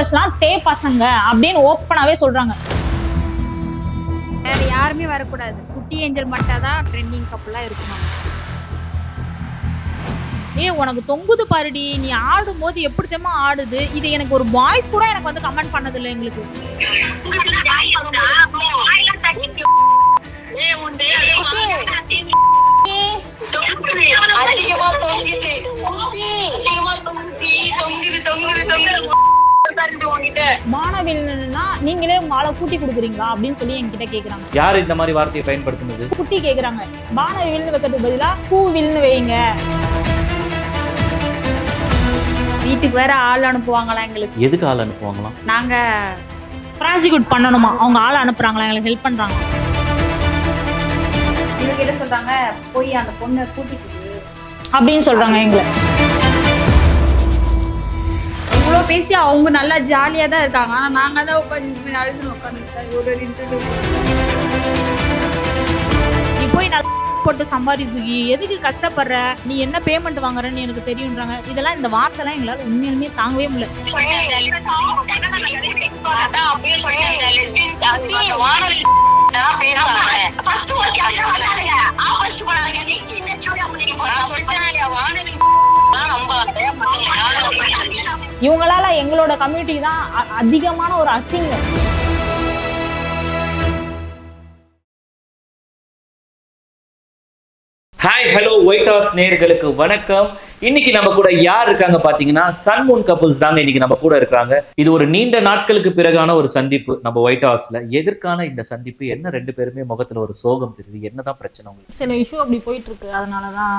யூடியூபர்ஸ்லாம் தே பசங்க அப்படின்னு ஓப்பனாவே சொல்றாங்க. வேற யாருமே வரக்கூடாது. குட்டி ஏஞ்சல் மட்டும் தான் ட்ரெண்டிங் கப்பலாக இருக்கணும். ஏய் உனக்கு தொங்குது பாருடி. நீ ஆடும்போது எப்படி தெரியுமா ஆடுது? இது எனக்கு ஒரு பாய்ஸ் கூட எனக்கு வந்து கமெண்ட் பண்ணது இல்லை எங்களுக்கு. அதிகமா தொங்குது தொங்குது தொங்குது தொங்குது வானவில்னா நீங்களே உங்க ஆளை கூட்டி கொடுக்குறீங்களா அப்படின்னு சொல்லி என்கிட்ட கேக்குறாங்க. யார் இந்த மாதிரி வார்த்தையை பயன்படுத்துனது? குட்டி கேக்குறாங்க. வானவில்னு வைக்கிறதுக்கு பதிலா பூவில்னு வைங்க. வீட்டுக்கு வேற ஆள் அனுப்புவாங்களா எங்களுக்கு? எதுக்கு ஆள் அனுப்புவாங்களாம்? நாங்க ப்ராசிக்யூட் பண்ணணுமா? அவங்க ஆளை அனுப்புறாங்களா? எங்களுக்கு ஹெல்ப் பண்றாங்க. இவங்க என்ன சொல்றாங்க? போய் அந்த பொண்ணை கூட்டிட்டு. அப்படின்னு சொல்றாங்க எங்களை. இவ்வளோ பேசி அவங்க நல்லா ஜாலியாக தான் இருக்காங்க. ஆனால் நாங்கள் தான் உட்காந்து அழுதுன்னு உட்காந்துருக்கோம் ஒரு இன்டர்வியூ போட்டு சம்பாரி சுகி. எதுக்கு கஷ்டப்படுற? நீ என்ன பேமெண்ட் வாங்குறன்னு எனக்கு தெரியுன்றாங்க. இதெல்லாம் இந்த வார்த்தைலாம் எங்களால உண்மையிலுமே தாங்கவே முடியல. இவங்களால எங்களோட கம்யூனிட்டி தான் அ- அதிகமான ஒரு அசிங்கம். ஹலோ ஒயிட் ஹவுஸ் நேர்களுக்கு வணக்கம். இன்னைக்கு நம்ம கூட யார் இருக்காங்க பாத்தீங்கன்னா சன்மூன் கப்புள்ஸ் தாங்க இன்னைக்கு நம்ம கூட இருக்காங்க. இது ஒரு நீண்ட நாட்களுக்கு பிறகான ஒரு சந்திப்பு நம்ம ஒயிட் ஹவுஸ்ல எதற்கான இந்த சந்திப்பு? என்ன ரெண்டு பேருமே முகத்துல ஒரு சோகம் தெரியுது? என்னதான் பிரச்சனை உங்களுக்கு? சில இஷ்யூ அப்படி போயிட்டு இருக்கு அதனாலதான்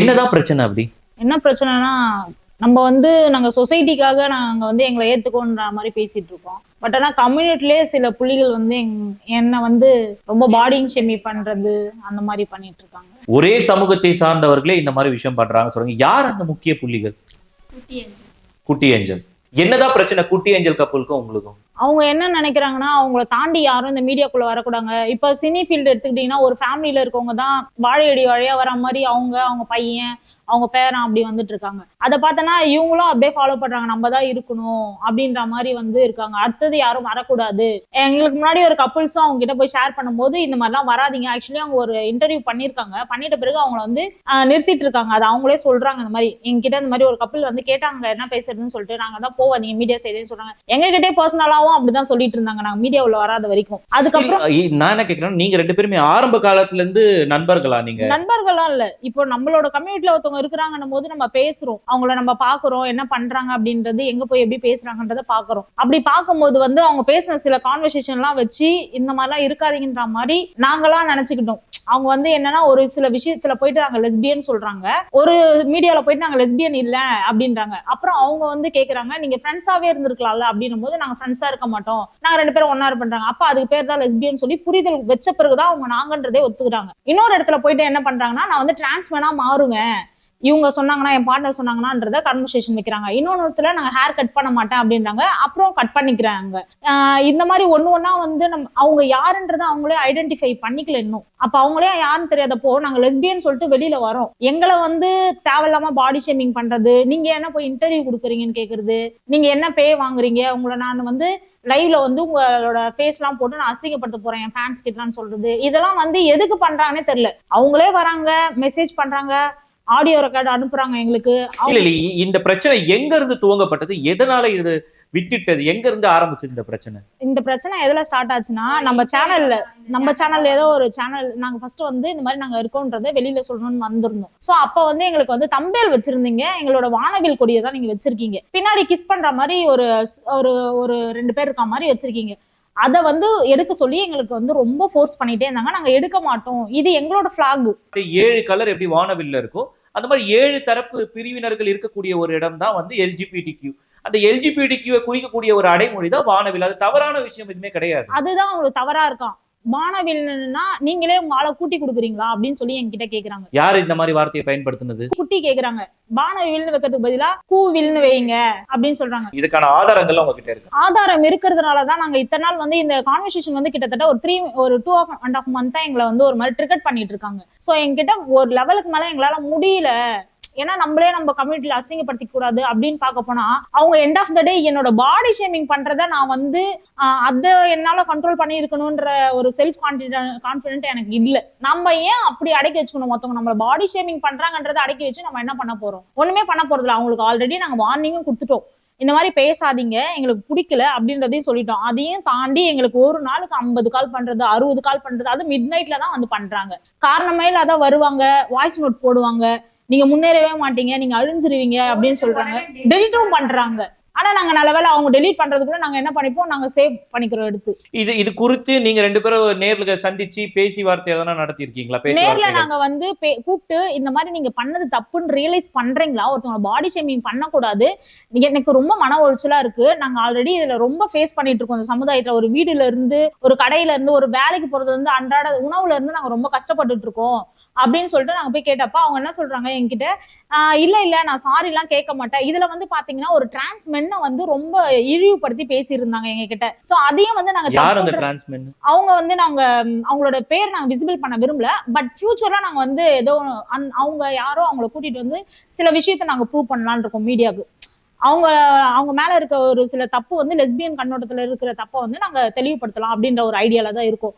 என்னதான் பிரச்சனை அப்படி? என்ன பிரச்சனைனா நம்ம வந்து நாங்க சொசைட்டிக்காக நாங்க வந்து எங்களை ஏத்துக்கோன்ற மாதிரி பேசிட்டு இருக்கோம். பட் ஆனா கம்யூனிட்டிலே சில புள்ளிகள் வந்து என்னை வந்து ரொம்ப பாடிங் ஷெமி பண்றது அந்த மாதிரி பண்ணிட்டு இருக்காங்க. ஒரே சமூகத்தை சார்ந்தவர்களே இந்த மாதிரி விஷயம் பண்றாங்க. சொல்றாங்க யார் அந்த முக்கிய புள்ளிகள்? குட்டி ஏஞ்சல் என்னதான் பிரச்சனை குட்டி ஏஞ்சல் கப்பலுக்கும் உங்களுக்கும்? அவங்க என்ன நினைக்கிறாங்கன்னா அவங்கள தாண்டி யாரும் இந்த மீடியாக்குள்ள வரக்கூடாங்க. இப்ப சினி ஃபீல்டு எடுத்துக்கிட்டீங்கன்னா ஒரு ஃபேமிலியில இருக்கவங்க தான் வாழையடி வழியா வர மாதிரி அவங்க அவங்க பையன் அவங்க பேரன் அப்படி வந்துட்டு இருக்காங்க. அதை பார்த்தோன்னா இவங்களும் அப்படியே ஃபாலோ பண்றாங்க. நம்ம தான் இருக்கணும் அப்படின்ற மாதிரி வந்து இருக்காங்க. அடுத்தது யாரும் வரக்கூடாது. எங்களுக்கு முன்னாடி ஒரு கப்புள்ஸும் அவங்க கிட்ட போய் ஷேர் பண்ணும்போது இந்த மாதிரிலாம் வராதீங்க. ஆக்சுவலி அவங்க ஒரு இன்டர்வியூ பண்ணியிருக்காங்க. பண்ணிட்ட பிறகு அவங்கள வந்து ஆஹ், நிறுத்திட்டு இருக்காங்க. அது அவங்களே சொல்றாங்க இந்த மாதிரி. எங்ககிட்ட இந்த மாதிரி ஒரு கப்பிள் வந்து கேட்டாங்க என்ன பேசுறதுன்னு சொல்லிட்டு. நாங்க தான் போவாதீங்க மீடியா சைடுன்னு சொல்றாங்க. எங்ககிட்டே பர்சனலா பர்சனலாவும் அப்படிதான் சொல்லிட்டு இருந்தாங்க. நாங்க மீடியா உள்ள வராத வரைக்கும். அதுக்கப்புறம் நான் என்ன கேக்குறேன் நீங்க ரெண்டு பேருமே ஆரம்ப காலத்துல இருந்து நண்பர்களா நீங்க? நண்பர்கள்லாம் இல்ல. இப்போ நம்மளோட கம்யூனிட்டில ஒருத்தவங்க இருக்கிறாங்கன்னும் போது நம்ம பேசுறோம். அவங்கள நம்ம பாக்குறோம். என்ன பண்றாங்க அப்படின்றது எங்க போய் எப்படி பேசுறாங்கன்றத பாக்குறோம். அப்படி பார்க்கும்போது வந்து அவங்க பேசின சில கான்வர்சேஷன் எல்லாம் வச்சு இந்த மாதிரிலாம் இருக்காதீங்கன்ற மாதிரி நாங்களாம் நினைச்சுக்கிட்டோம். அவங்க வந்து என்னன்னா ஒரு சில விஷயத்துல போயிட்டு நாங்க லெஸ்பியன் சொல்றாங்க. ஒரு மீடியால போயிட்டு நாங்க லெஸ்பியன் இல்ல அப்படின்றாங்க. அப்புறம் அவங்க வந்து கேக்குறாங்க நீங்க ஃப்ரெண்ட்ஸாவே இருந்திருக்கலாம்ல அப்படின்னும் போது நாங்க ஃப்ரெண்ட்ஸா இருக்க மாட்டோம். நாங்க ரெண்டு பேரும் ஒன்னா பண்றாங்க அப்ப அதுக்கு பேர் தான் லெஸ்பியன் சொல்லி புரிதல் வச்ச பிறகுதான் அவங்க நாங்கன்றதே ஒத்துக்கிறாங்க. இன்னொரு இடத்துல போயிட்டு என்ன பண்றாங்கன்னா நான் வந்து டிரான்ஸ்மேனா மாறுவேன். இவங்க சொன்னாங்கன்னா என் பார்ட்னர் சொன்னாங்கன்னான்றத கன்வர்சேஷன் வைக்கிறாங்க. இன்னொன்று நாங்க ஹேர் கட் பண்ண மாட்டேன் அப்படின்றாங்க. அப்புறம் கட் பண்ணிக்கிறாங்க. இந்த மாதிரி ஒண்ணு ஒன்னா வந்து நம்ம அவங்க யாருன்றதை அவங்களே ஐடென்டிஃபை பண்ணிக்கல இன்னும். அப்ப அவங்களே யாருன்னு தெரியாதப்போ நாங்க லெஸ்பியன் சொல்லிட்டு வெளியில வரோம். எங்களை வந்து தேவையில்லாம பாடி ஷேமிங் பண்றது நீங்க என்ன போய் இன்டர்வியூ கொடுக்குறீங்கன்னு கேக்குறது நீங்க என்ன பே வாங்குறீங்க உங்களை நான் வந்து லைவ்ல வந்து உங்களோட ஃபேஸ் எல்லாம் போட்டு நான் அசிங்கப்படுத்த போறேன் என் ஃபேன்ஸ் கிட்டலாம் சொல்றது. இதெல்லாம் வந்து எதுக்கு பண்றாங்கன்னே தெரியல. அவங்களே வராங்க மெசேஜ் பண்றாங்க. ஆடியோ ரெக்கார்டு அனுப்புறாங்க எங்களுக்கு. இல்ல இல்ல இந்த பிரச்சனை எங்க இருந்து துவங்கப்பட்டது? எதனால இது விட்டுட்டது? எங்க இருந்து ஆரம்பிச்சது இந்த பிரச்சனை? இந்த பிரச்சனை எதுல ஸ்டார்ட் ஆச்சுன்னா நம்ம சேனல்ல நம்ம சேனல்ல ஏதோ ஒரு சேனல் நாங்க ஃபர்ஸ்ட் வந்து இந்த மாதிரி நாங்க இருக்கோன்றதை வெளியில சொல்லணும்னு வந்திருந்தோம். சோ அப்ப வந்து எங்களுக்கு வந்து தம்பேல் வச்சிருந்தீங்க. எங்களோட வானவில் கொடியை தான் நீங்க வச்சிருக்கீங்க. பின்னாடி கிஸ் பண்ற மாதிரி ஒரு ஒரு ஒரு ரெண்டு பேர் இருக்க மாதிரி வச்சிருக்கீங்க. அதை வந்து எடுக்க சொல்லி எங்களுக்கு வந்து ரொம்ப ஃபோர்ஸ் பண்ணிட்டே இருந்தாங்க. நாங்க எடுக்க மாட்டோம். இது எங்களோட ஃபிளாக் ஏழு கலர் எப்படி வானவில்ல இருக்கோ அந்த மாதிரி ஏழு தரப்பு பிரிவினர்கள் இருக்கக்கூடிய ஒரு இடம் தான் வந்து எல்ஜிபிடி கியூ அந்த எல்ஜிபிடி கியூவை குறிக்கக்கூடிய ஒரு அடைமொழி தான் வானவில். அது தவறான விஷயம் எதுவுமே கிடையாது. அதுதான் அவங்களுக்கு தவறா இருக்கான். வானவில்னா நீங்களே உங்க ஆளை கூட்டி கொடுக்குறீங்களா அப்படின்னு சொல்லி என்கிட்ட கேக்குறாங்க. யார் இந்த மாதிரி வார்த்தையை பயன்படுத்தினது? குட்டி கேக்குறாங்க. வானவில்னு வைக்கிறதுக்கு பதிலா கூவில்னு வைங்க அப்படின்னு சொல்றாங்க. இதுக்கான ஆதாரங்கள் உங்ககிட்ட இருக்கு. ஆதாரம் இருக்கிறதுனால தான் நாங்க இத்தனை நாள் வந்து இந்த கான்வர்சேஷன் வந்து கிட்டத்தட்ட ஒரு த்ரீ ஒரு டூ ஆஃப் அண்ட் ஆஃப் மந்த்தா எங்களை வந்து ஒரு மாதிரி ட்ரிகட் பண்ணிட்டு இருக்காங்க. சோ என்கிட்ட ஒரு லெவலுக்கு மேல எங்களால முடியல. ஏன்னா நம்மளே நம்ம கம்யூனிட்டியில அசிங்கப்படுத்திக்க கூடாது அப்படின்னு பார்க்க போனா அவங்க எண்ட் ஆஃப் த டே என்னோட பாடி ஷேமிங் பண்றத நான் வந்து அதை என்னால கண்ட்ரோல் பண்ணி இருக்கணும்ன்ற ஒரு செல்ஃப் கான்பிடன்ட் கான்பிடென்ட் எனக்கு இல்ல. நம்ம ஏன் அப்படி அடக்கி வச்சுக்கணும்? மொத்தவங்க நம்மள பாடி ஷேமிங் பண்றாங்கன்றதை அடக்கி வச்சு நம்ம என்ன பண்ண போறோம்? ஒண்ணுமே பண்ண போறது இல்லை. அவங்களுக்கு ஆல்ரெடி நாங்க வார்னிங்கும் கொடுத்துட்டோம். இந்த மாதிரி பேசாதீங்க. எங்களுக்கு பிடிக்கல அப்படின்றதையும் சொல்லிட்டோம். அதையும் தாண்டி எங்களுக்கு ஒரு நாளுக்கு ஐம்பது கால் பண்றது அறுபது கால் பண்றது அது மிட் நைட்ல தான் வந்து பண்றாங்க. காரணமே இல்லாத வருவாங்க. வாய்ஸ் நோட் போடுவாங்க. நீங்க முன்னேறவே மாட்டீங்க நீங்க அழிஞ்சிருவீங்க அப்படின்னு சொல்றாங்க. டெலிட்டும் பண்றாங்க. ஆனா நாங்க நல்ல வேளை அவங்க டெலீட் பண்றது கூட நாங்க என்ன பண்ணிப்போம்? நாங்க சேவ் பண்ணிக்கிறோம் எடுத்து. இது இது குறித்து நீங்க ரெண்டு பேரும் நேர்ல சந்திச்சு பேசி வார்த்தை எதனா நடத்தி இருக்கீங்களா நேர்ல நாங்க வந்து கூப்பிட்டு இந்த மாதிரி நீங்க பண்ணது தப்புன்னு ரியலைஸ் பண்றீங்களா? ஒருத்தவங்க பாடி ஷேமிங் பண்ணக்கூடாது. எனக்கு ரொம்ப மன உளைச்சலா இருக்கு. நாங்க ஆல்ரெடி இதுல ரொம்ப ஃபேஸ் பண்ணிட்டு இருக்கோம். இந்த சமுதாயத்துல ஒரு வீடுல இருந்து ஒரு கடையில இருந்து ஒரு வேலைக்கு போறது வந்து அன்றாட உணவுல இருந்து நாங்க ரொம்ப கஷ்டப்பட்டுட்டு இருக்கோம். அப்படின்னு சொல்லிட்டு நாங்க போய் கேட்டப்ப அவங்க என்ன சொல்றாங்க என்கிட்ட ஆஹ் இல்ல இல்ல நான் சாரி எல்லாம் கேட்க மாட்டேன். இதுல வந்து பாத்தீங்கன்னா ஒரு டிரான்ஸ் மென்னை வந்து ரொம்ப இழிவுபடுத்தி பேசியிருந்தாங்க எங்க கிட்ட சோ அதையும் வந்து நாங்க அவங்க வந்து நாங்க அவங்களோட பேர் நாங்க விசிபிள் பண்ண விரும்பல. பட் ஃபியூச்சர்ல நாங்க வந்து ஏதோ அவங்க யாரோ அவங்கள கூட்டிட்டு வந்து சில விஷயத்த நாங்க ப்ரூவ் பண்ணலாம்னு இருக்கோம் மீடியாவுக்கு அவங்க அவங்க மேல இருக்க ஒரு சில தப்பு வந்து லெஸ்பியன் கண்ணோட்டத்துல இருக்கிற தப்பை வந்து நாங்க தெளிவுபடுத்தலாம் அப்படின்ற ஒரு ஐடியால தான் இருக்கோம்.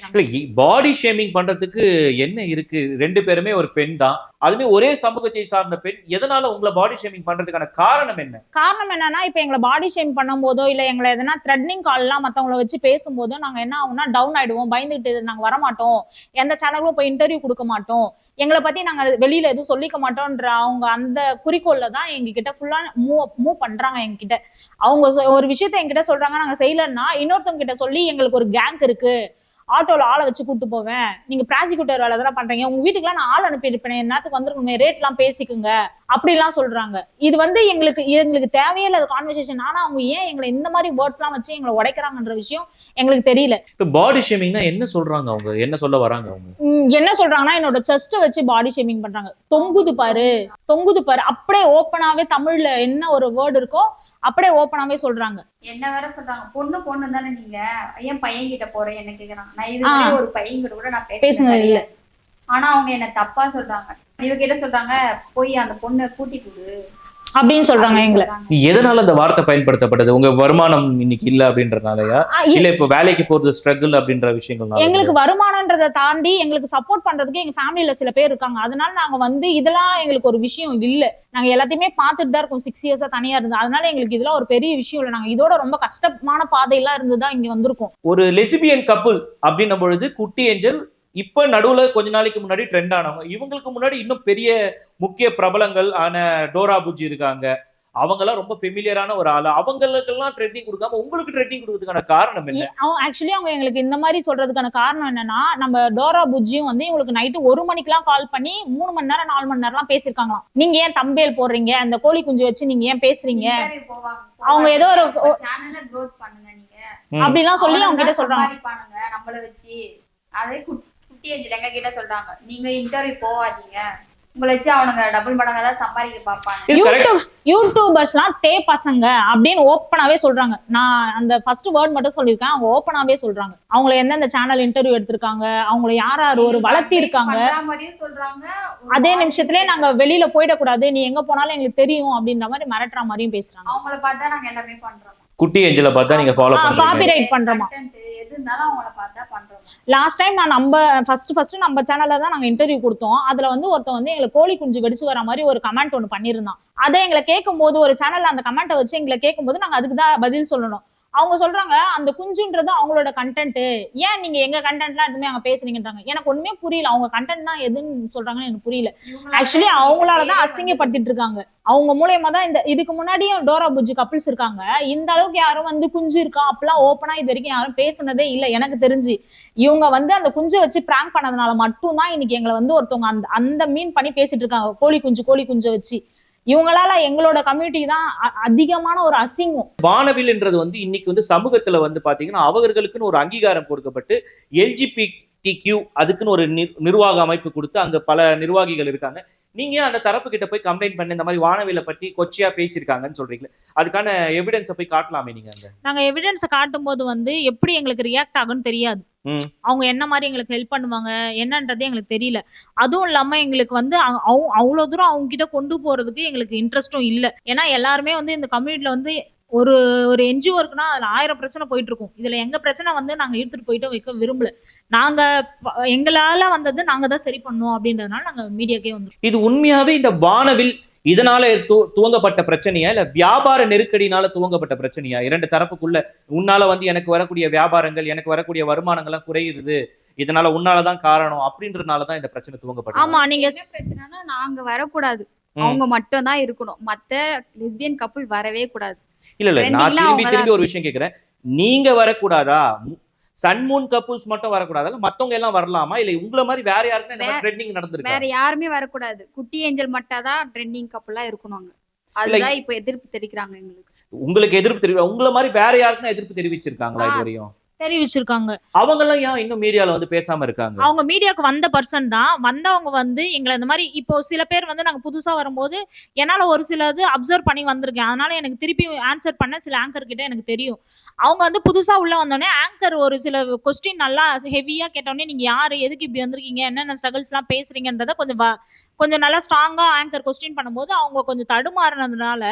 பாடி ஷேமிங் பண்றதுக்கு என்ன இருக்கு? ரெண்டு பேருமே ஒரு பெண் தான். அதுமே ஒரே சமூகத்தை சார்ந்த பெண். எதனால உங்களை பாடி ஷேமிங் பண்றதுக்கான காரணம் என்ன? காரணம் என்னன்னா இப்ப எங்களை பாடி ஷேம் பண்ணும்போதோ இல்ல எங்களை எதனா த்ரெட்னிங் கால் எல்லாம் மத்தவங்கள வச்சு பேசும்போதோ நாங்க என்ன ஆகும்னா டவுன் ஆயிடுவோம் பயந்துகிட்டு நாங்க வரமாட்டோம். எந்த சேனலும் போய் இன்டர்வியூ கொடுக்க மாட்டோம். எங்களை பத்தி நாங்க வெளியில எதுவும் சொல்லிக்க மாட்டோம்ன்ற அவங்க அந்த குறிக்கோள்ல தான் எங்க கிட்ட ஃபுல்லா மூவ் மூவ் பண்றாங்க எங்ககிட்ட அவங்க சொ- ஒரு விஷயத்த என்கிட்ட சொல்றாங்க நாங்க செய்யலன்னா இன்னொருத்தவங்க கிட்ட சொல்லி எங்களுக்கு ஒரு கேங் இருக்கு. ஆட்டோல ஆளை வச்சு கூட்டு போவேன். நீங்க ப்ராசிக்யூட்டர் வேலை தானே பண்றீங்க. உங்க வீட்டுக்குலாம் நான் ஆள் அனுப்பியிருப்பேன் என்னத்துக்கு வந்துருக்கணுமே? ரேட் எல்லாம் பேசிக்குங்க. அப்படிலாம் சொல்றாங்க. இது வந்து எங்களுக்கு எங்களுக்கு தேவையே இல்லாத கான்வர்சேஷன் ஆனா அவங்க ஏன் எங்களை இந்த மாதிரி வேர்ட்ஸ் எல்லாம் வச்சு எங்களை உடைக்கிறாங்கன்ற விஷயம் எங்களுக்கு தெரியல. இப்ப பாடி ஷேமிங்னா என்ன சொல்றாங்க அவங்க? என்ன சொல்ல வராங்க அவங்க? என்ன சொல்றாங்கன்னா என்னோட செஸ்ட் வச்சு பாடி ஷேமிங் பண்றாங்க. தொங்குது பாரு தொங்குது பாரு. அப்படியே ஓப்பனாவே தமிழ்ல என்ன ஒரு வேர்டு இருக்கோ அப்படியே ஓப்பனாவே சொல்றாங்க. என்ன வேற சொல்றாங்க? பொண்ணு பொண்ணு தானே நீங்க? ஏன் பையன் கிட்ட போறேன் என்ன கேக்குறாங்க? நான் இது ஒரு பையன் கிட்ட கூட நான் பேசுனது இல்ல. ஆனா அவங்க என்ன தப்பா சொல்றாங்க. இவங்க கிட்ட சொல்றாங்க போய் அந்த பொண்ணை கூட்டி கொடு அப்படின்னு சொல்றாங்க அப்படின்னு எங்களை. எதனால அந்த வார்த்தை பயன்படுத்தப்பட்டது? உங்க வருமானம் இன்னைக்கு இல்ல அப்படின்றனாலயா? இல்ல இப்ப வேலைக்கு போறது ஸ்ட்ரகிள் அப்படின்ற விஷயங்கள் எங்களுக்கு வருமானன்றதை தாண்டி எங்களுக்கு சப்போர்ட் பண்றதுக்கு எங்க ஃபேமிலில சில பேர் இருக்காங்க. அதனால நாங்க வந்து இதெல்லாம் எங்களுக்கு ஒரு விஷயம் இல்ல. நாங்க எல்லாத்தையுமே பார்த்துட்டு தான் இருக்கோம். சிக்ஸ் இயர்ஸா தனியா இருந்து. அதனால எங்களுக்கு இதெல்லாம் ஒரு பெரிய விஷயம் இல்லை. நாங்க இதோட ரொம்ப கஷ்டமான பாதையெல்லாம் இருந்து தான் இங்க வந்திருக்கோம். ஒரு லெசிபியன் கப்புள் அப்படின்னும் பொழுது குட்டி ஏஞ்சல் இப்ப நடுவுல கொஞ்ச நாளைக்கு முன்னாடி ட்ரெண்ட் ஆனவங்க இவங்களுக்கு முன்னாடி இன்னும் பெரிய முக்கிய பிரபலங்கள் ஆன டோரா புஜி இருக்காங்க. அவங்கெல்லாம் ரொம்ப ஃபெமிலியரான ஒரு ஆளு. அவங்களுக்கெல்லாம் ட்ரெண்டிங் கொடுக்காம உங்களுக்கு ட்ரெண்டிங் கொடுக்கறதுக்கான காரணம் என்ன? அவங்க ஆக்சுவலி அவங்க எங்களுக்கு இந்த மாதிரி சொல்றதுக்கான காரணம் என்னன்னா நம்ம டோரா புஜ்ஜியும் வந்து இவங்களுக்கு நைட்டு ஒரு மணிக்கெல்லாம் கால் பண்ணி மூணு மணி நேரம் நாலு மணி நேரம்லாம் பேசியிருக்காங்களாம். நீங்க ஏன் தம்பேல் போடுறீங்க? அந்த கோழி குஞ்சு வச்சு நீங்க ஏன் பேசுறீங்க. அவங்க ஏதோ ஒரு-. அப்படிலாம் சொல்லி அவங்க கிட்ட சொல்றாங்க. குட்டி ஏஞ்சல் எங்க கிட்ட சொல்றாங்க. நீங்க இன்டர்வியூ போவாதீங்க. உங்களை வச்சு அவனுங்க டபுள் மடங்கா தான் சம்பாதிக்க correct. யூடியூப் யூடியூபர்ஸ்லாம் தே பசங்க அப்படின்னு ஓப்பனாவே சொல்றாங்க. நான் அந்த ஃபர்ஸ்ட் வேர்ட் மட்டும் சொல்லியிருக்கேன். அவங்க ஓப்பனாவே சொல்றாங்க. அவங்கள எந்தெந்த சேனல் இன்டர்வியூ எடுத்திருக்காங்க? அவங்கள யார் யார் ஒரு வளர்த்தி இருக்காங்க அதே நிமிஷத்துலயே நாங்க வெளியில போயிடக்கூடாது. நீ எங்க போனாலும் எங்களுக்கு தெரியும் அப்படின்ற மாதிரி மிரட்டுற மாதிரியும் பேசுறாங்க. அவங்கள பார்த்தா நாங்க எல்லாமே பண்றோம். குட்டி ஏஞ்சலை பார்த்தா நீங்க ஃபாலோ பண்ணுங்க copyright பண்றோமா? Content எது இருந்தாலும் அவங்கள பார்த்தா பண்றோம். லாஸ்ட் டைம் நான் நம்ம ஃபர்ஸ்ட் ஃபர்ஸ்ட் நம்ம சேனல்ல தான் நாங்க இன்டர்வியூ கொடுத்தோம். அதுல வந்து ஒருத்தன் வந்து எங்களை கோழி குஞ்சு வெடிச்சு வர மாதிரி ஒரு கமெண்ட் ஒன்று பண்ணியிருந்தான். அதை எங்களை கேட்கும் போது ஒரு சேனல்ல அந்த கமெண்ட்டை வச்சு எங்களை கேட்கும் போது நாங்க அதுக்கு தான் பதில் சொல்லணும். அவங்க சொல்றாங்க அந்த குஞ்சுன்றது அவங்களோட கண்டென்ட் ஏன் நீங்க எங்க கண்டென்ட்லாம் எதுவுமே அங்க பேசுறீங்கன்றாங்க. எனக்கு ஒண்ணுமே புரியல. அவங்க கண்டென்ட்னா எதுன்னு சொல்றாங்கன்னு எனக்கு புரியல. ஆக்சுவலி அவங்களாலதான் அசிங்கப்படுத்திட்டு இருக்காங்க. அவங்க மூலியமா தான் இந்த இதுக்கு முன்னாடியும் டோரா புஜ்ஜி கப்பிள்ஸ் இருக்காங்க. இந்த அளவுக்கு யாரும் வந்து குஞ்சு இருக்கா? அப்பெல்லாம் ஓப்பனா இது வரைக்கும் யாரும் பேசுனதே இல்ல. எனக்கு தெரிஞ்சு இவங்க வந்து அந்த குஞ்சை வச்சு பிராங்க் பண்ணதுனால மட்டும்தான் இன்னைக்கு எங்களை வந்து ஒருத்தவங்க அந்த அந்த மீன் பண்ணி பேசிட்டு இருக்காங்க. கோழி குஞ்சு கோழி குஞ்சை வச்சு. இவங்களால எங்களோட கம்யூனிட்டி தான் அதிகமான ஒரு அசிங்கம். வானவில்ன்றது வந்து இன்னைக்கு வந்து சமூகத்துல வந்து பாத்தீங்கன்னா அவர்களுக்குன்னு ஒரு அங்கீகாரம் கொடுக்கப்பட்டு எல்ஜிபி கியூ அதுக்குன்னு ஒரு நிர்- நிர்வாக அமைப்பு கொடுத்து அங்க பல நிர்வாகிகள் இருக்காங்க. நீங்க அந்த தரப்பு கிட்ட போய் கம்ப்ளைண்ட் பண்ணி இந்த மாதிரி வானவில பத்தி கொச்சையா பேசியிருக்காங்கன்னு சொல்றீங்களே? அதுக்கான எவிடன்ஸை போய் காட்டலாமே நீங்க நாங்க எவிடன்ஸை காட்டும் போது வந்து எப்படி எங்களுக்கு ரியாக்ட் ஆகும்னு தெரியாது. அவங்க என்ன மாதிரி எங்களுக்கு ஹெல்ப் பண்ணுவாங்க என்னன்றது எங்களுக்கு தெரியல. அதுவும் இல்லாம எங்களுக்கு வந்து அவ்வளவு தூரம் அவங்க கிட்ட கொண்டு போறதுக்கு எங்களுக்கு இன்ட்ரெஸ்டும் இல்ல. ஏன்னா எல்லாருமே வந்து இந்த கம்யூனிட்டில வந்து ஒரு ஒரு என்ஜிஓ இருக்குன்னா அதுல ஆயிரம் பிரச்சனை போயிட்டு இருக்கும் இதுல எங்க பிரச்சனை வந்து நாங்க இழுத்துட்டு போயிட்டு வைக்க விரும்பல. நாங்க எங்களால வந்தது நாங்க தான் சரி பண்ணோம் அப்படின்றதுனால நாங்க மீடியாக்கே வந்துருக்கோம் இது உண்மையாவே இந்த வானவில் இதனால து- துவங்கப்பட்ட பிரச்சனையா? இல்ல வியாபார நெருக்கடினால துவங்கப்பட்ட பிரச்சனையா? இரண்டு தரப்புக்குள்ள உன்னால வந்து எனக்கு வரக்கூடிய வியாபாரங்கள் எனக்கு வரக்கூடிய வருமானங்கள் எல்லாம் குறையுது. இதனால உன்னாலதான் காரணம் அப்படின்றதுனாலதான் இந்த பிரச்சனை துவங்கப்பட்டது ஆமா நீங்க பிரச்சனைனா நாங்க வரக்கூடாது. அவங்க மட்டும் தான் இருக்கணும். மத்த லெஸ்பியன் கப்புள் வரவே கூடாது. இல்ல இல்ல நான் திரும்பி திரும்பி ஒரு விஷயம் கேக்குறேன். நீங்க வரக்கூடாதா? சன்மூன் கப்புள்ஸ் மட்டும் வரக்கூடாதா. மத்தவங்க எல்லாம் வரலாமா? இல்ல உங்கள மாதிரி வேற இந்த மாதிரி ட்ரெண்டிங் நடந்திருக்கா? வேற யாருமே வரக்கூடாது. குட்டி ஏஞ்சல் மட்டும் தான் ட்ரெண்டிங் கப்புளா இருக்கணும் அதுதான் இப்ப எதிர்ப்பு தெரிவிக்கிறாங்க எங்களுக்கு. உங்களுக்கு எதிர்ப்பு தெரிவி உங்கள மாதிரி வேற யாருக்கும் எதிர்ப்பு தெரிவிச்சிருக்காங்களா இது. வரையும் தெரிவிச்சிருக்காங்க. அவங்க எல்லாம் ஏன் இன்னும் மீடியால வந்து பேசாம இருக்காங்க? அவங்க மீடியாக்கு வந்த பர்சன் தான். வந்தவங்க வந்து எங்களை இந்த மாதிரி இப்போ சில பேர் வந்து நாங்க புதுசா வரும்போது என்னால ஒரு சிலது அப்சர்வ் பண்ணி வந்திருக்கேன். அதனால எனக்கு திருப்பி ஆன்சர் பண்ண சில ஆங்கர் கிட்ட எனக்கு தெரியும். அவங்க வந்து புதுசா உள்ள வந்தோடனே ஆங்கர் ஒரு சில கொஸ்டின் நல்லா ஹெவியா கேட்டோடனே நீங்க யாரு? எதுக்கு இப்படி வந்திருக்கீங்க? என்னென்ன ஸ்ட்ரகிள்ஸ் எல்லாம் பேசுறீங்கன்றத கொஞ்சம் கொஞ்சம் நல்லா ஸ்ட்ராங்கா ஆங்கர் கொஸ்டின் பண்ணும்போது அவங்க கொஞ்சம் தடுமாறினதுனால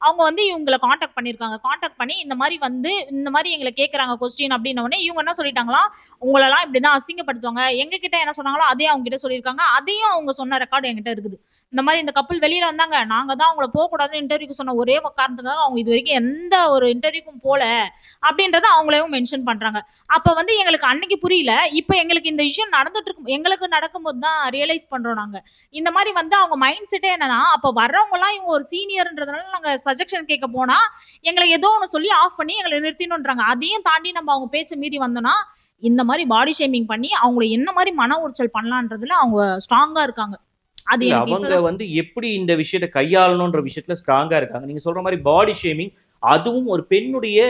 அவங்க வந்து இவங்களை காண்டாக்ட் பண்ணியிருக்காங்க. காண்டாக்ட் பண்ணி இந்த மாதிரி வந்து இந்த மாதிரி எங்களை கேட்குறாங்க கொஸ்டின் அப்படின்ன உடனே இவங்க என்ன சொல்லிட்டாங்களாம்? உங்களெல்லாம் இப்படிதான் அசிங்கப்படுத்துவாங்க. எங்க கிட்ட என்ன சொன்னாங்களோ அதையும் அவங்க கிட்ட சொல்லியிருக்காங்க. அதையும் அவங்க சொன்ன ரெக்கார்டு என்கிட்ட இருக்குது. இந்த மாதிரி இந்த கப்பல் வெளியில வந்தாங்க. நாங்க தான் அவங்கள போக கூடாதுன்னு இன்டர்வியூக்கு சொன்ன ஒரே காரணத்துக்காக அவங்க இது வரைக்கும் எந்த ஒரு இன்டர்வியூக்கும் போல அப்படின்றத அவங்களையும் மென்ஷன் பண்றாங்க. அப்ப வந்து எங்களுக்கு அன்னைக்கு புரியல. இப்ப எங்களுக்கு இந்த விஷயம் நடந்துட்டு இருக்கும் எங்களுக்கு நடக்கும்போது தான் ரியலைஸ் பண்றோம் நாங்க. இந்த மாதிரி வந்து அவங்க மைண்ட் செட்டே என்னன்னா அப்ப வர்றவங்க எல்லாம் இவங்க ஒரு சீனியர்ன்றதுனால நாங்க சஜஷன் கேட்க போனா எங்களை ஏதோ ஒன்று சொல்லி ஆஃப் பண்ணி எங்களை நிறுத்தினுன்றாங்க அதையும் தாண்டி நம்ம அவங்க பேச்சை மீறி வந்தோம்னா இந்த மாதிரி பாடி ஷேமிங் பண்ணி அவங்களை என்ன மாதிரி மன உளைச்சல் பண்ணலான்றதுல அவங்க ஸ்ட்ராங்கா இருக்காங்க. அது அவங்க வந்து எப்படி இந்த விஷயத்தை கையாளணும்ன்ற விஷயத்துல ஸ்ட்ராங்கா இருக்காங்க. நீங்க சொல்ற மாதிரி பாடி ஷேமிங் அதுவும் ஒரு பெண்ணுடைய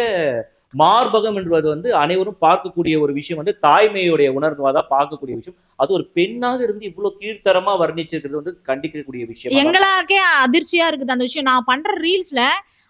மார்பகம் என்பது வந்து அனைவரும் பார்க்கக்கூடிய ஒரு விஷயம் வந்து தாய்மையுடைய உணர்வாதான் பார்க்கக்கூடிய விஷயம். அது ஒரு பெண்ணாக இருந்து இவ்வளவு கீழ்த்தரமா வர்ணிச்சிருக்கிறது வந்து கண்டிக்கக்கூடிய விஷயம் எங்களுக்கே அதிர்ச்சியா இருக்குது அந்த விஷயம். நான் பண்ற ரீல்ஸ்ல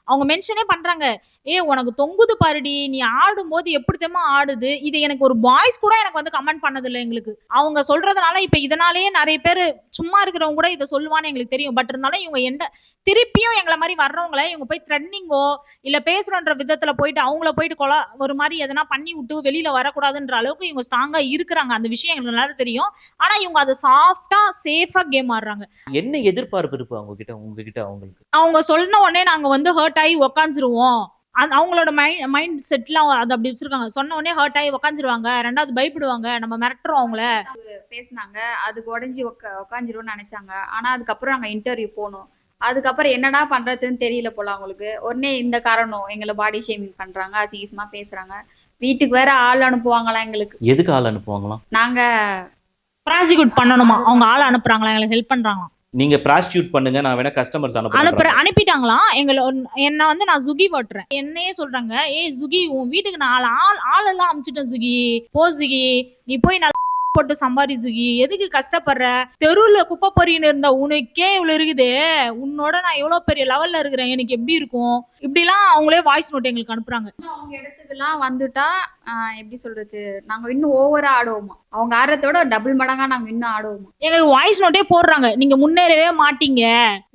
அவங்க மென்ஷனே பண்றாங்க. ஏ உனக்கு தொங்குது பாருடி நீ ஆடும்போது எப்படி தெரியுமா ஆடுது? இது எனக்கு ஒரு பாய்ஸ் கூட எனக்கு வந்து கமெண்ட் பண்ணது இல்லை எங்களுக்கு. அவங்க சொல்றதுனால இப்ப இதனாலேயே நிறைய பேர் சும்மா இருக்கிறவங்க கூட இதை சொல்லுவான்னு எங்களுக்கு தெரியும். பட் இருந்தாலும் இவங்க எந்த திருப்பியும் எங்களை மாதிரி வர்றவங்கள இவங்க போய் த்ரெட்னிங்கோ இல்ல பேசுறோன்ற விதத்துல போயிட்டு அவங்கள போயிட்டு கொலை ஒரு மாதிரி எதனா பண்ணி விட்டு வெளியில வரக்கூடாதுன்ற அளவுக்கு இவங்க ஸ்ட்ராங்கா இருக்கிறாங்க. அந்த விஷயம் எங்களுக்கு நல்லா தெரியும். ஆனா இவங்க அதை சாஃப்டா சேஃபா கேம் ஆடுறாங்க. என்ன எதிர்பார்ப்பு இருக்கு அவங்க கிட்ட உங்ககிட்ட அவங்களுக்கு? அவங்க சொன்ன உடனே நாங்க வந்து ஹர்ட் ஆகி உக்காந்துருவோம். அந்த அவங்களோட மைண்ட் மைண்ட் செட்லாம் அது அப்படி வச்சிருக்காங்க. சொன்ன உடனே ஹர்ட் ஆகி உக்காந்துருவாங்க. ரெண்டாவது பயப்படுவாங்க. நம்ம மிரட்டுறோம் அவங்கள. பேசினாங்க. அதுக்கு உடஞ்சி உக்க உக்காஞ்சிரும்னு நினைச்சாங்க. ஆனா அதுக்கப்புறம் நாங்க இன்டர்வியூ போனோம். அதுக்கப்புறம் என்னடா பண்றதுன்னு தெரியல போல அவங்களுக்கு. உடனே இந்த காரணம் எங்களை பாடி ஷேமிங் பண்றாங்க. அசிங்கமா பேசுறாங்க. வீட்டுக்கு வேற ஆள் அனுப்புவாங்களா எங்களுக்கு? எதுக்கு ஆள் அனுப்புவாங்களாம்? நாங்க ப்ராசிக்யூட் பண்ணணுமா? அவங்க ஆள் அனுப்புறாங்களா? எங்களுக்கு ஹெல்ப் பண்றாங்க நீங்க பிராஸ்டியூட் பண்ணுங்க நான் வேணா கஸ்டமர்ஸ் அனுப்புற அனுப்புறேன். அனுப்பிட்டாங்களாம் எங்களை என்ன வந்து நான் சுகி ஓட்டுறேன் என்னையே சொல்றாங்க ஏய் சுகி உன் வீட்டுக்கு நான் ஆள் ஆள் ஆளெல்லாம் அமுச்சிட்டேன் சுகி போ சுகி நீ போய் நல்லா போட்டு சம்பாரி சுகி எதுக்கு கஷ்டப்படுற? தெருவுல குப்பை பொறின்னு இருந்த உனக்கே இவ்வளவு இருக்குது. உன்னோட நான் எவ்வளவு பெரிய லெவல்ல இருக்கிறேன். எனக்கு எப்படி இருக்கும்? இப்படிலாம் அவங்களே வாய்ஸ் நோட் எங்களுக்கு அனுப்புறாங்க. அவங்க இடத்துக்குலாம் வந்துட்டா எப்படி சொல்றது? நாங்க இன்னும் ஓவரா ஆடுவோமா? அவங்க ஆடுறதோட டபுள் மடங்கா நாங்க இன்னும் ஆடுவோமா? எங்களுக்கு வாய்ஸ் நோட்டே போடுறாங்க. நீங்க முன்னேறவே மாட்டீங்க.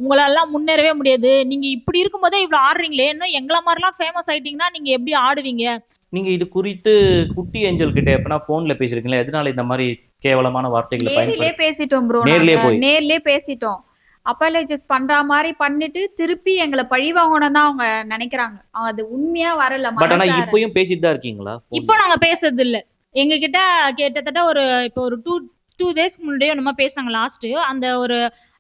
உங்களால முன்னேறவே முடியாது. நீங்க இப்படி இருக்கும்போதே இவ்வளவு ஆடுறீங்களே. இன்னும் எங்களை மாதிரிலாம் ஃபேமஸ் ஆயிட்டீங்கன்னா நீங்க எப்படி ஆடுவீங்க? நீங்க இது குறித்து குட்டி ஏஞ்சல் கிட்ட எப்பனா போன்ல பேசிருக்கீங்களா? எதனால இந்த மாதிரி கேவலமான வார்த்தைகளை நேர்லயே பேசிட்டோம் ப்ரோ நேர்லயே போய். நேர்லயே பேசிட்டோம். அப்பாலஜிஸ் பண்ற மாதிரி பண்ணிட்டு திருப்பி எங்களை பழி வாங்கணும் தான் அவங்க நினைக்கிறாங்க. அது உண்மையா வரல பட் ஆனா. இப்பயும் பேசிட்டு தான் இருக்கீங்களா? இப்போ நாங்க பேசுறது இல்ல எங்க கிட்ட கிட்டத்தட்ட ஒரு இப்போ ஒரு டூ டூ டேஸ்க்கு முன்னாடியே நம்ம பேசினாங்க லாஸ்ட் அந்த ஒரு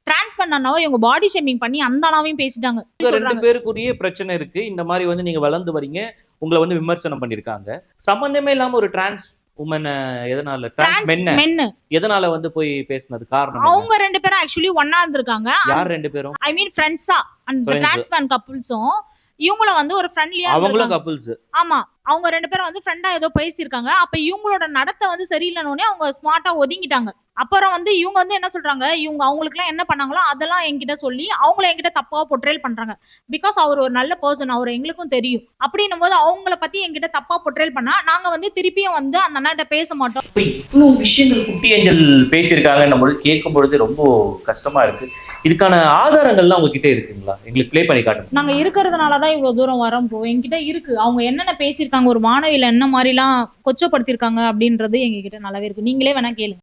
டிரான்ஸ் பண்ணனாவோ இவங்க பாடி ஷேமிங் பண்ணி அந்த அண்ணாவையும் பேசிட்டாங்க. ரெண்டு பேருக்குரிய பிரச்சனை இருக்கு. இந்த மாதிரி வந்து நீங்க வளர்ந்து வரீங்க. உங்களை வந்து விமர்சனம் பண்ணிருக்காங்க சம்பந்தமே இல்லாம ஒரு டிரான்ஸ் உமன் எதனால? டிரான்ஸ் டிரான்ஸ் மென்ன. மென்னு. எதனால வந்து போய் பேசுனது காரணம்? அவங்க ரெண்டு பேரும் ஆக்சுவலி ஒன்னா இருந்திருக்காங்க. யார் ரெண்டு பேரும்? ஐ மீன் ஃப்ரெண்ட்ஸா அந்த Friends. டிரான்ஸ்மேன் கப்புள்ஸும் இவங்களும் வந்து ஒரு ஃப்ரெண்ட்லியா அவங்களும் கப்புள்ஸ் ஆமா. அவங்க ரெண்டு பேரும் வந்து ஃப்ரெண்டா ஏதோ பேசியிருக்காங்க. அப்ப இவங்களோட நடத்தை வந்து சரியில்லைன்னு அவங்க ஸ்மார்ட்டா ஒதுங்கிட்டாங்க. அப்புறம் வந்து இவங்க வந்து என்ன சொல்றாங்க? இவங்க அவங்களுக்குலாம் என்ன பண்ணாங்களோ அதெல்லாம் என்கிட்ட சொல்லி அவங்கள என்கிட்ட தப்பா பொட்ரேல் பண்றாங்க. பிகாஸ் அவர் ஒரு நல்ல பர்சன் அவர் எங்களுக்கும் தெரியும். அப்படின்னும் போது அவங்கள பத்தி என்கிட்ட தப்பா பொட்ரேல் பண்ணா நாங்க வந்து திருப்பியும் வந்து அந்த அண்ணாட்ட பேச மாட்டோம். இப்ப இவ்வளவு விஷயங்கள் குட்டி ஏஞ்சல் பேசியிருக்காங்கன்னும் பொழுது கேட்கும் பொழுது ரொம்ப கஷ்டமா இருக்கு. இதுக்கான ஆதாரங்கள்லாம் உங்ககிட்ட இருக்குங்களா? எங்களுக்கு ப்ளே பண்ணி காட்டுங்க. நாங்க இருக்கிறதுனாலதான் இவ்வளவு தூரம் வரோம் ப்ரோ என்கிட்ட இருக்கு. அவங்க என்னென்ன பேசியிருக்காங்க? ஒரு மாணவியில என்ன மாதிரிலாம் கொச்சப்படுத்திருக்காங்க அப்படின்றது எங்க கிட்ட நல்லாவே இருக்கு. நீங்களே வேணா கேளுங்க.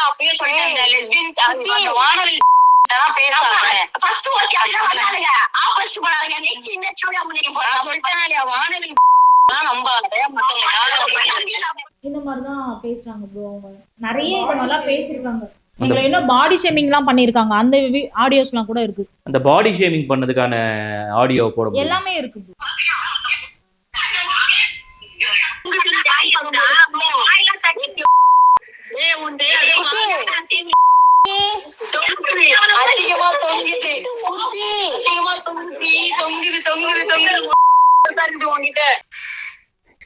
அப்பயே இந்த சூடா தான் பேசுறாங்க ப்ரோ அவங்க நிறைய இந்த மாதிரிலாம் பேசியிருக்காங்க எங்களை இன்னும் பாடி ஷேமிங் எல்லாம் பண்ணிருக்காங்க அந்த ஆடியோஸ் எல்லாம் கூட இருக்கு அந்த பாடி ஷேமிங் பண்ணதுக்கான ஆடியோ போட எல்லாமே இருக்கு அதிகமா தொங்குது. அதிகமா தொங்குது. தொங்குது, தொங்குது, தொங்குது.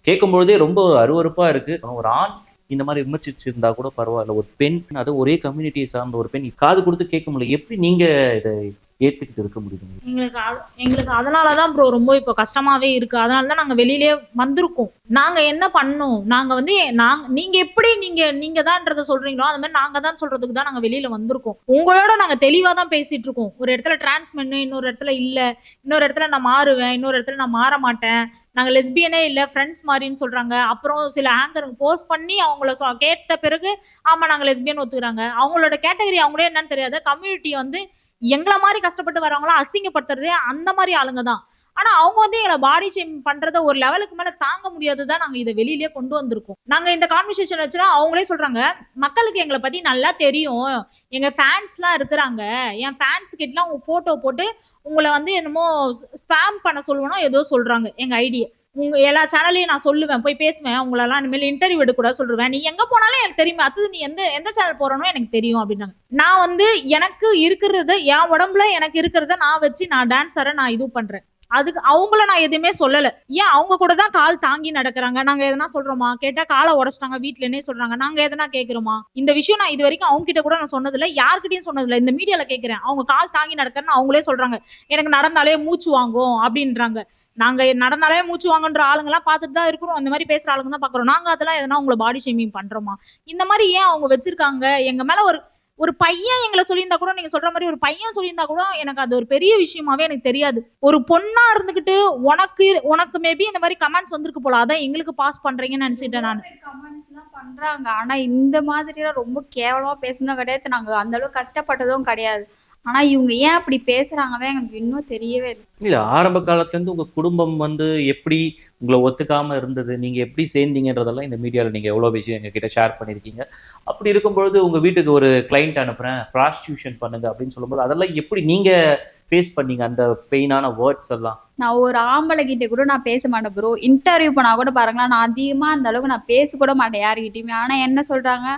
கேட்கும் பொழுதே ரொம்ப அருவருப்பா இருக்கு ஒரு ஆண் இந்த மாதிரி விமர்சிச்சிருந்தா கூட பரவாயில்ல ஒரு பெண் அது ஒரே கம்யூனிட்டியை சார்ந்த ஒரு பெண் காது கொடுத்து கேட்க முடியல எப்படி நீங்க இதை ஏத்துக்கிட்டு இருக்க முடியுது. எங்களுக்கு அ- எங்களுக்கு அதனாலதான் ப்ரோ ரொம்ப இப்போ கஷ்டமாவே இருக்கு. அதனாலதான் நாங்க வெளியிலே வந்திருக்கோம். நாங்க என்ன பண்ணோம்? நாங்க வந்து நாங்கள் நாங்க நீங்க எப்படி நீங்க நீங்க தான்ன்றத சொல்றீங்களோ அந்த மாதிரி நாங்க தான் சொல்றதுக்கு தான் நாங்க வெளியில வந்திருக்கோம். உங்களோட நாங்க தெளிவா தான் பேசிட்டு இருக்கோம். ஒரு இடத்துல டிரான்ஸ்மென் இன்னொரு இடத்துல இல்ல. இன்னொரு இடத்துல நான் மாறுவேன். இன்னொரு இடத்துல நான் மாற மாட்டேன். நாங்க லெஸ்பியனே இல்ல ஃப்ரெண்ட்ஸ் மாதிரின்னு சொல்றாங்க. அப்புறம் சில ஆங்கருங்க போஸ்ட் பண்ணி அவங்கள சொ- கேட்ட பிறகு ஆமா நாங்க லெஸ்பியன் ஒத்துக்கிறாங்க. அவங்களோட கேட்டகரி அவங்களே என்னன்னு தெரியாது. கம்யூனிட்டி வந்து எங்களை மாதிரி கஷ்டப்பட்டு வரவங்களாம் அசிங்கப்படுத்துறதே அந்த மாதிரி ஆளுங்க தான் ஆனா அவங்க வந்து எங்களை பாடி ஷேம் பண்றத ஒரு லெவலுக்கு மேல தாங்க முடியாதுதான் நாங்க இதை வெளியிலேயே கொண்டு வந்திருக்கோம். நாங்க இந்த கான்வர்சேஷன் வச்சுனா அவங்களே சொல்றாங்க மக்களுக்கு எங்களை பத்தி நல்லா தெரியும். எங்க ஃபேன்ஸ்லாம் இருக்கிறாங்க. என் ஃபேன்ஸ் கிட்டலாம் உங்க போட்டோ போட்டு உங்களை வந்து என்னமோ ஸ்பேம் பண்ண சொல்லுவோம்னா ஏதோ சொல்றாங்க எங்க ஐடியா உங்க எல்லா சேனல்லையும் நான் சொல்லுவேன் போய் பேசுவேன் உங்களெல்லாம் இனிமேல் இன்டர்வியூ எடுக்க கூட சொல்லுவேன் நீ எங்க போனாலும் எனக்கு தெரியுமே அது நீ எந்த எந்த சேனல் போறனோ எனக்கு தெரியும் அப்படின்னாங்க. நான் வந்து எனக்கு இருக்கிறத என் உடம்புல எனக்கு இருக்கிறத நான் வச்சு நான் டான்ஸரை நான் இது பண்றேன். அதுக்கு அவங்கள நான் எதுவுமே சொல்லல. ஏன்? அவங்க கூட தான் கால் தாங்கி நடக்கிறாங்க. நாங்க எதனா சொல்றோமா? கேட்டா காலை உடச்சிட்டாங்க வீட்லனே சொல்றாங்க. நாங்க எதனா கேக்குறோமா? இந்த விஷயம் நான் இது வரைக்கும் அவங்க கிட்ட கூட நான் சொன்னதில்ல. யார்கிட்டயும் சொன்னதில்ல. இந்த மீடியால கேக்குறேன். அவங்க கால் தாங்கி நடக்கிறேன்னு அவங்களே சொல்றாங்க. எனக்கு நடந்தாலே மூச்சு வாங்கும் அப்படின்றாங்க. நாங்க நடந்தாலே மூச்சு வாங்குன்ற ஆளுங்கெல்லாம் பார்த்துட்டு தான் இருக்கிறோம். அந்த மாதிரி பேசுற ஆளுங்க தான் பாக்குறோம் நாங்க அதெல்லாம் எதனா உங்களை பாடி ஷேமிங் பண்றோமா? இந்த மாதிரி ஏன் அவங்க வச்சிருக்காங்க? எங்க மேல ஒரு ஒரு பையன் எங்களை சொல்லியிருந்தா கூட நீங்க சொல்ற மாதிரி ஒரு பையன் சொல்லியிருந்தா கூட எனக்கு அது ஒரு பெரிய விஷயமாவே எனக்கு தெரியாது. ஒரு பொண்ணா இருந்துகிட்டு உனக்கு உனக்கு மேபி இந்த மாதிரி கமெண்ட்ஸ் வந்திருக்கு போல அதான் எங்களுக்கு பாஸ் பண்றீங்கன்னு நினைச்சிட்டேன் நான். பண்றாங்க? ஆனா இந்த மாதிரிலாம் ரொம்ப கேவலமா பேசுனதும் கிடையாது. நாங்க அந்த அளவுக்கு கஷ்டப்பட்டதும் கிடையாது. ஆனா இவங்க ஏன் அப்படி பேசுறாங்கதான் எங்களுக்கு இன்னும் தெரியவே இல்லை. இல்ல ஆரம்ப காலத்துல இருந்து உங்க குடும்பம் வந்து எப்படி உங்களை ஒத்துக்காம இருந்தது? நீங்க எப்படி சேர்ந்தீங்கன்றதெல்லாம் இந்த மீடியால நீங்க எவ்வளவு விஷயம் எங்க கிட்ட ஷேர் பண்ணிருக்கீங்க? அப்படி இருக்கும் பொழுது உங்க வீட்டுக்கு ஒரு கிளைண்ட் அனுப்புறேன் ப்ராஸ்டியூஷன் பண்ணுங்க அப்படின்னு சொல்லும்போது அதெல்லாம் எப்படி நீங்க ஃபேஸ் பண்ணீங்க? அந்த பெயினான வேர்ட்ஸ் எல்லாம். நான் ஒரு ஆம்பளை கிட்ட கூட நான் பேச மாட்டேன் ப்ரோ இன்டர்வியூ பண்ணா கூட பாருங்களேன் நான் அதிகமா அந்த அளவுக்கு நான் பேச கூட மாட்டேன் யாருக்கிட்டயுமே ஆனா என்ன சொல்றாங்க?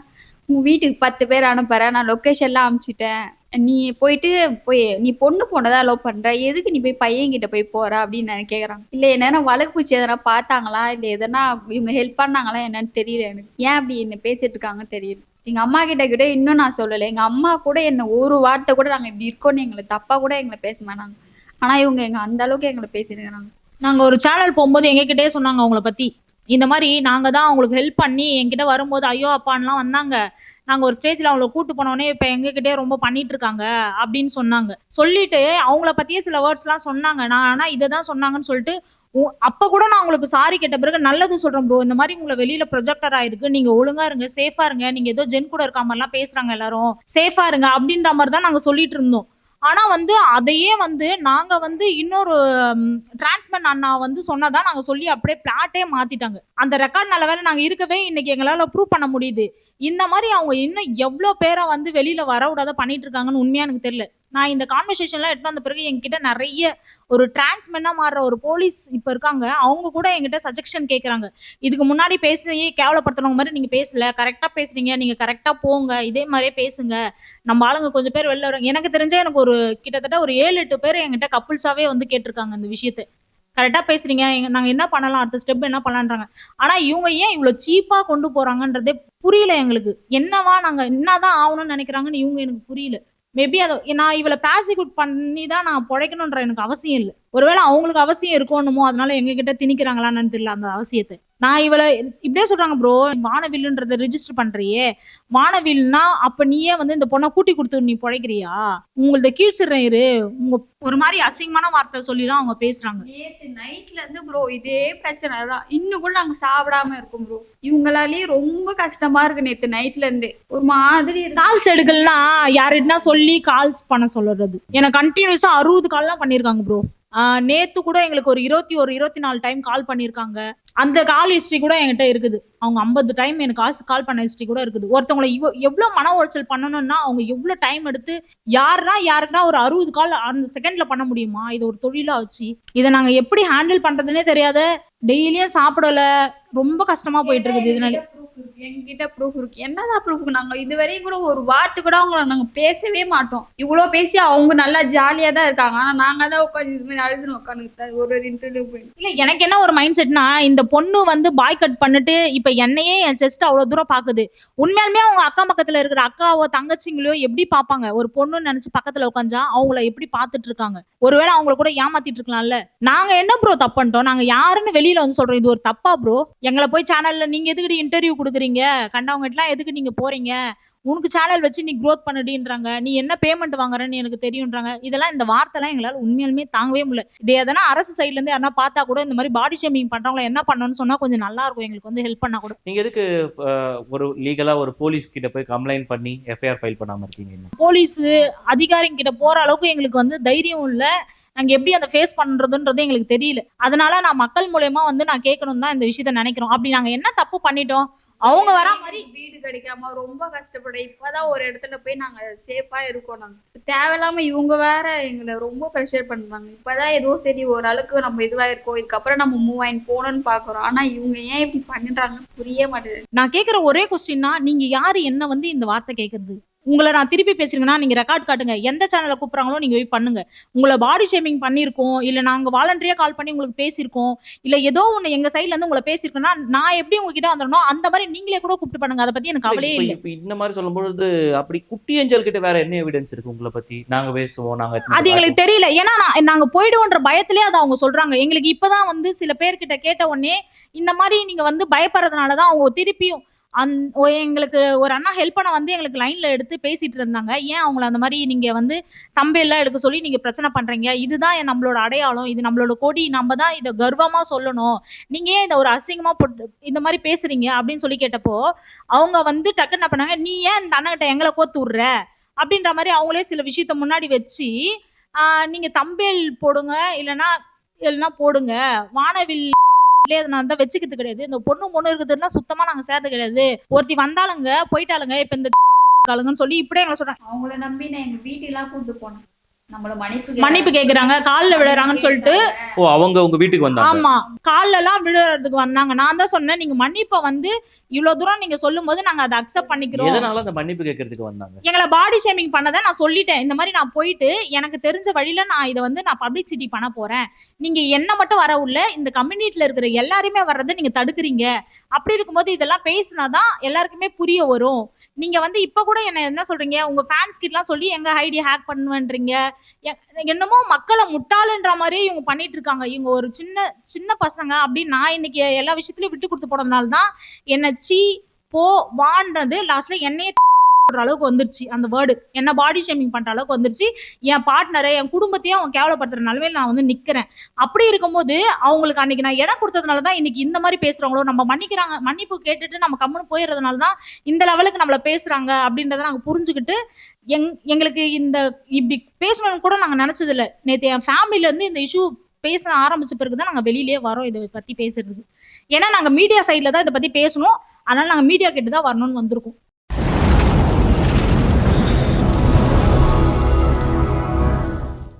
உங்க வீட்டுக்கு பத்து பேர் அனுப்புறேன் நான் லொக்கேஷன்லாம் அனுப்பிச்சிட்டேன். நீ போயிட்டு போய் நீ பொண்ணு போனதா லவ் பண்ற. எதுக்கு நீ போய் பையன்கிட்ட போய் போற அப்படின்னு நான் கேக்குறாங்க. இல்ல என்ன வழக்கு பூச்சி எதனா பார்த்தாங்களா? இல்ல எதனா இவங்க ஹெல்ப் பண்ணாங்களா என்னன்னு தெரியல எனக்கு. ஏன் அப்படி என்ன பேசிட்டு இருக்காங்கன்னு தெரியல. எங்க அம்மா கிட்ட கூட இன்னும் நான் சொல்லலை. எங்க அம்மா கூட என்ன ஒரு வார்த்தை கூட நாங்க இப்படி இருக்கோம்னு எங்களை தப்பா கூட எங்களை பேச மாட்டாங்க. ஆனா இவங்க எங்க அந்த அளவுக்கு எங்களை பேசிருக்கிறாங்க நாங்க ஒரு சேனல் போகும்போது எங்ககிட்டயே சொன்னாங்க அவங்கள பத்தி. இந்த மாதிரி நாங்க தான் அவங்களுக்கு ஹெல்ப் பண்ணி என்கிட்ட வரும்போது ஐயோ அப்பான்லாம் வந்தாங்க. நாங்கள் ஒரு ஸ்டேஜில் அவங்கள கூட்டு போனோடனே இப்போ எங்ககிட்டே ரொம்ப பண்ணிட்டு இருக்காங்க அப்படின்னு சொன்னாங்க. சொல்லிட்டு அவங்கள பற்றியே சில வேர்ட்ஸ்லாம் சொன்னாங்க. நான் ஆனால் இதை தான் சொன்னாங்கன்னு சொல்லிட்டு உ- கூட நான் உங்களுக்கு சாரி கேட்ட பிறகு நல்லது சொல்கிறேன் ப்ரோ இந்த மாதிரி உங்களை வெளியில் ப்ரொஜெக்டர் ஆயிருக்கு. நீங்கள் ஒழுங்காக இருங்க சேஃபாக இருங்க. நீங்கள் ஏதோ ஜென் கூட இருக்க மாதிரிலாம் பேசுகிறாங்க எல்லாரும் சேஃபாக இருங்க அப்படின்ற மாதிரி தான் நாங்கள் சொல்லிட்டு இருந்தோம். ஆனா வந்து அதையே வந்து நாங்க வந்து இன்னொரு டிரான்ஸ்மன் அண்ணா வந்து சொன்னதான் நாங்க சொல்லி அப்படியே பிளாட்டே மாத்திட்டாங்க. அந்த ரெக்கார்ட் நல்ல வேலை நாங்க இருக்கவே இன்னைக்கு எங்களால ப்ரூவ் பண்ண முடியுது. இந்த மாதிரி அவங்க இன்னும் எவ்வளவு பேரை வந்து வெளியில வர விடாத பண்ணிட்டு இருக்காங்கன்னு உண்மையா எனக்கு தெரியல. நான் இந்த கான்வர்சேஷன்லாம் எடுத்து வந்த பிறகு என்கிட்ட நிறைய ஒரு டிரான்ஸ்மென்னா மாறுற ஒரு போலீஸ் இப்ப இருக்காங்க. அவங்க கூட என்கிட்ட சஜெக்ஷன் கேட்குறாங்க இதுக்கு முன்னாடி பேசி கேவலப்படுத்துறவங்க மாதிரி நீங்க பேசல. கரெக்டா பேசுறீங்க. நீங்க கரெக்டா போங்க. இதே மாதிரியே பேசுங்க. நம்ம ஆளுங்க கொஞ்சம் பேர் வெளில வராங்க. எனக்கு தெரிஞ்ச எனக்கு ஒரு கிட்டத்தட்ட ஒரு ஏழு எட்டு பேர் என்கிட்ட கப்புள்ஸாவே வந்து கேட்டிருக்காங்க இந்த விஷயத்தை. கரெக்டாக பேசுறீங்க. நாங்கள் என்ன பண்ணலாம்? அடுத்த ஸ்டெப் என்ன பண்ணலான்றாங்க ஆனால் இவங்க ஏன் இவ்வளோ சீப்பாக கொண்டு போகிறாங்கன்றதே புரியல எங்களுக்கு. என்னவா நாங்க என்னதான் ஆகணும்னு நினைக்கிறாங்கன்னு இவங்க எனக்கு புரியல. மேபி அதை நான் இவளை பேசிகுட் பண்ணி தான் நான் பிழைக்கணுன்ற எனக்கு அவசியம் இல்லை. ஒருவேளை அவங்களுக்கு அவசியம் இருக்கணுமோ அதனால எங்ககிட்ட திணிக்கிறாங்களான்னு தெரியல அந்த அவசியத்தை. நான் இவளை இப்படியே சொல்றாங்க ப்ரோ வானவில்லுன்றதை ரிஜிஸ்டர் பண்றியே. வானவில்னா அப்ப நீயே வந்து இந்த பொண்ணை கூட்டி கொடுத்து நீ பிழைக்கிறியா? உங்களது கீழ்ச்சிடுறேன் இரு. உங்க ஒரு மாதிரி அசிங்கமான வார்த்தை சொல்லிலாம் அவங்க பேசுறாங்க. நேத்து நைட்ல இருந்து ப்ரோ இதே பிரச்சனை தான். இன்னும் கூட நாங்க சாப்பிடாம இருக்கோம் ப்ரோ இவங்களாலேயே ரொம்ப கஷ்டமா இருக்கு நேத்து நைட்ல இருந்து. ஒரு மாதிரி கால்ஸ் எடுக்கலனா யார்கிட்டனா சொல்லி கால்ஸ் பண்ண சொல்லுறது எனக்கு கண்டினியூஸா அறுபது கால்லாம் பண்ணிருக்காங்க ப்ரோ நேத்து கூட எங்களுக்கு ஒரு இருபத்தி ஒரு இருபத்தி நாலு டைம் கால் பண்ணிருக்காங்க. அந்த கால் ஹிஸ்டரி கூட என்கிட்ட இருக்குது. அவங்க ஐம்பது டைம் எனக்கு கால் கால் பண்ண ஹிஸ்டரி கூட இருக்குது. ஒருத்தவங்களை இவ எவ்வளவு மன உளைச்சல் பண்ணணும்னா அவங்க எவ்வளவு டைம் எடுத்து யாருன்னா யாருக்குன்னா ஒரு அறுபது கால் அந்த செகண்ட்ல பண்ண முடியுமா? இது ஒரு தொழிலா வச்சு இதை நாங்க எப்படி ஹேண்டில் பண்றதுனே தெரியாத டெய்லியும் சாப்பிடல. ரொம்ப கஷ்டமா போயிட்டு இருக்குது இதனால. என்கிட்ட ப்ரூஃப் இருக்கு. என்னதான் ப்ரூஃப் நாங்க இதுவரையும் கூட ஒரு வார்த்தை கூட அவங்கள நாங்க பேசவே மாட்டோம். இவ்வளவு பேசி அவங்க நல்லா ஜாலியா தான் இருக்காங்க. ஆனா நாங்க தான் உட்காந்து இது மாதிரி அழுதுன்னு உட்காந்து ஒரு ஒரு இன்டர்வியூ போய் இல்ல எனக்கு என்ன ஒரு மைண்ட் செட்னா இந்த பொண்ணு வந்து பாய் கட் பண்ணிட்டு இப்ப என்னையே என் செஸ்ட் அவ்வளவு தூரம் பாக்குது. உண்மையாலுமே அவங்க அக்கா பக்கத்துல இருக்கிற அக்காவோ தங்கச்சிங்களையோ எப்படி பாப்பாங்க? ஒரு பொண்ணு நினைச்சு பக்கத்துல உட்காந்தா அவங்கள எப்படி பாத்துட்டு இருக்காங்க? ஒருவேளை அவங்கள கூட ஏமாத்திட்டு இருக்கலாம்ல. நாங்க என்ன ப்ரோ தப்பு பண்ணிட்டோம்? நாங்க யாருன்னு வெளியில வந்து சொல்றோம். இது ஒரு தப்பா ப்ரோ எங்களை போய் சேனல்ல நீங்க எதுக்கு இன்டர்வியூ கொடுக்குறீங்க? கண்டவங்க எல்லாம் எதுக்கு நீங்க போறீங்க? உனக்கு சேனல் வச்சு நீ க்ரோத் பண்ணுடின்றாங்க. நீ என்ன பேமெண்ட் வாங்குறன்னு எனக்கு தெரியும்ன்றாங்க இதெல்லாம் இந்த வார்த்தைலாம் எங்களால உண்மையாலுமே தாங்கவே முடியல. இது எதனா அரசு சைட்ல இருந்து யாரா பார்த்தா கூட இந்த மாதிரி பாடி ஷேமிங் பண்றவங்கள என்ன பண்ணணும்னு சொன்னா கொஞ்சம் நல்லா இருக்கும். எங்களுக்கு வந்து ஹெல்ப் பண்ணா கூட. நீங்க எதுக்கு ஒரு லீகலா ஒரு போலீஸ் கிட்ட போய் கம்ப்ளைண்ட் பண்ணி எஃப்ஐஆர் ஃபைல் பண்ணாம இருக்கீங்க? போலீஸ் அதிகாரிங்க கிட்ட போற அளவுக்கு எங்களுக்கு வந்து தைரியம் இல்ல. நாங்க எப்படி அதை ஃபேஸ் பண்றதுன்றது எங்களுக்கு தெரியல. அதனால நான் மக்கள் மூலியமா வந்து நான் கேட்கணும் தான் இந்த விஷயத்த நினைக்கிறோம். அப்படி நாங்க என்ன தப்பு பண்ணிட்டோம்? அவங்க வரா மாதிரி வீடு கிடைக்காம ரொம்ப கஷ்டப்பட இப்பதான் ஒரு இடத்துல போய் நாங்க சேஃபா இருக்கோம் நாங்க. தேவையில்லாம இவங்க வேற எங்களை ரொம்ப ப்ரெஷர் பண்றாங்க இப்பதான் ஏதோ சரி ஓரளவுக்கு நம்ம இதுவா இருக்கோம். இதுக்கப்புறம் நம்ம மூவ் ஆயின் போகணும்னு பாக்குறோம் ஆனா இவங்க ஏன் இப்படி பண்ணிடுறாங்கன்னு புரிய மாட்டேங்குது. நான் கேக்குற ஒரே கொஸ்டின்னா நீங்க யாரு என்ன வந்து இந்த வார்த்தை கேக்குறது உங்களை நான் திருப்பி பேசுறீங்கன்னா நீங்க ரெக்கார்ட் காட்டுங்க. எந்த சேனல்ல கூப்பிடுறாங்களோ நீங்க போய் பண்ணுங்க. உங்களை பாடி ஷேமிங் பண்ணியிருக்கோம். இல்ல நாங்க வாலண்டரியா கால் பண்ணி உங்களுக்கு பேசியிருக்கோம். இல்ல ஏதோ ஒண்ணு எங்க சைட்ல இருந்து உங்களை பேசியிருக்கோம்னா நான் எப்படி உங்ககிட்ட வந்துடணும் அந்த மாதிரி நீங்களே கூட கூப்பிட்டு பண்ணுங்க. அதை பத்தி எனக்கு கவலையே இல்லை. இப்ப இந்த மாதிரி சொல்லும்பொழுது அப்படி குட்டி ஏஞ்சல் கிட்ட வேற என்ன எவிடன்ஸ் இருக்கு உங்களை பத்தி? நாங்க பேசுவோம் நாங்க அது எங்களுக்கு தெரியல. ஏன்னா நான் நாங்க போயிடுவோன்ற பயத்திலே அதை அவங்க சொல்றாங்க. எங்களுக்கு இப்பதான் வந்து சில பேர்கிட்ட கேட்ட உடனே இந்த மாதிரி நீங்க வந்து பயப்படுறதுனாலதான் அவங்க திருப்பியும் அந் எங்களுக்கு ஒரு அண்ணா ஹெல்ப் பண்ண வந்து எங்களுக்கு லைன்ல எடுத்து பேசிட்டு இருந்தாங்க. ஏன் அவங்கள அந்த மாதிரி நீங்க வந்து தம்பையெல்லாம் எடுக்க சொல்லி நீங்க பிரச்சனை பண்றீங்க? இதுதான் நம்மளோட அடையாளம். இது நம்மளோட கொடி. நம்ம தான் இதை கர்வமா சொல்லணும். நீங்க ஏன் இதை ஒரு அசிங்கமா போட்டு இந்த மாதிரி பேசுறீங்க? அப்படின்னு சொல்லி கேட்டப்போ அவங்க வந்து டக்குன்னு என்ன பண்ணாங்க நீ ஏன் இந்த அண்ணகிட்ட எங்களை கோத்து விடுற? அப்படின்ற மாதிரி அவங்களே சில விஷயத்த முன்னாடி வச்சு நீங்க தம்பேல் போடுங்க. இல்லைன்னா இல்லைன்னா போடுங்க. வானவில் இல்லையே? நான் தான் வச்சுக்கிறது கிடையாது. இந்த பொண்ணு பொண்ணு இருக்குதுன்னா சுத்தமா நாங்க சேர்த்து கிடையாது. ஒருத்தி வந்தாலுங்க போயிட்டாலுங்க இப்ப இந்த ஆளுங்கன்னு சொல்லி இப்படியே எங்களை சொல்றாங்க. அவங்கள நம்பி நான் எங்க வீட்டுக்கெல்லாம் கூட்டு போனேன். மன்னிப்பு கேக்குறாங்க. கால்ல விழுறாங்கன்னு சொல்லிட்டு. ஓ அவங்க உங்க வீட்டுக்கு வந்தாங்க. ஆமா கால்ல எல்லாம் விழுறதுக்கு வந்தாங்க. நான் தான் சொன்னேன் நீங்க மன்னிப்பை வந்து இவ்வளவு தூரம் நீங்க சொல்லும் போது நாங்க அதை அக்செப்ட் பண்ணிக்கிறோம். எதனால அந்த மன்னிப்பு கேட்கறதுக்கு வந்தாங்க? எங்களை பாடி ஷேமிங் பண்ணதை நான் சொல்லிட்டேன். இந்த மாதிரி நான் போயிட்டு எனக்கு தெரிஞ்ச வழியில நான் இதை வந்து நான் பப்ளிசிட்டி பண்ண போறேன். நீங்க என்ன மட்டும் வர உள்ள இந்த கம்யூனிட்டில இருக்கிற எல்லாருமே வர்றதை நீங்க தடுக்கிறீங்க. அப்படி இருக்கும்போது இதெல்லாம் பேசினாதான் எல்லாருக்குமே புரிய வரும். நீங்க வந்து இப்ப கூட என்ன என்ன சொல்றீங்க? உங்க ஃபேன்ஸ் கிட்டலாம் சொல்லி எங்க ஐடி ஹேக் பண்ணுவேன்றீங்க. என்னமோ மக்களை முட்டாளுன்ற மாதிரியே இவங்க பண்ணிட்டு இருக்காங்க இவங்க ஒரு சின்ன சின்ன பசங்க அப்படின்னு நான் இன்னைக்கு எல்லா விஷயத்துலயும் விட்டு கொடுத்து போனதுனால தான் என்ன சீ போ வான்றது லாஸ்ட்ல என்னையே அளவுக்கு வந்துருச்சு. அந்த வேர்டு என்ன பாடி ஷேமிங் பண்ற அளவுக்கு வந்துருச்சு. என் பார்ட்னரை என் குடும்பத்தையும் அவங்க கேவலப்படுத்துற நிலமையில நான் வந்து நிக்கிறேன். அப்படி இருக்கும்போது அவங்களுக்கு அன்னைக்கு நான் இடம் கொடுத்ததுனால தான் இன்னைக்கு இந்த மாதிரி பேசுறவங்களோ நம்ம மன்னிக்கிறாங்க மன்னிப்பு கேட்டுட்டு நம்ம கம்முன்னு போயிடுறதுனால தான் இந்த லெவலுக்கு நம்மள பேசுறாங்க அப்படின்றத நாங்க புரிஞ்சுக்கிட்டு எங் எங்களுக்கு இந்த இப்படி பேசணும்னு கூட நாங்க நினைச்சது இல்ல நேத்து என் ஃபேமிலில இருந்து இந்த இஷ்யூ பேச ஆரம்பிச்ச பிறகு தான் நாங்க வெளியிலே வரோம் இதை பத்தி பேசுறது ஏன்னா நாங்க மீடியா சைட்ல தான் இதை பத்தி பேசணும். அதனால நாங்க மீடியா கிட்ட தான் வரணும்னு வந்திருக்கோம்.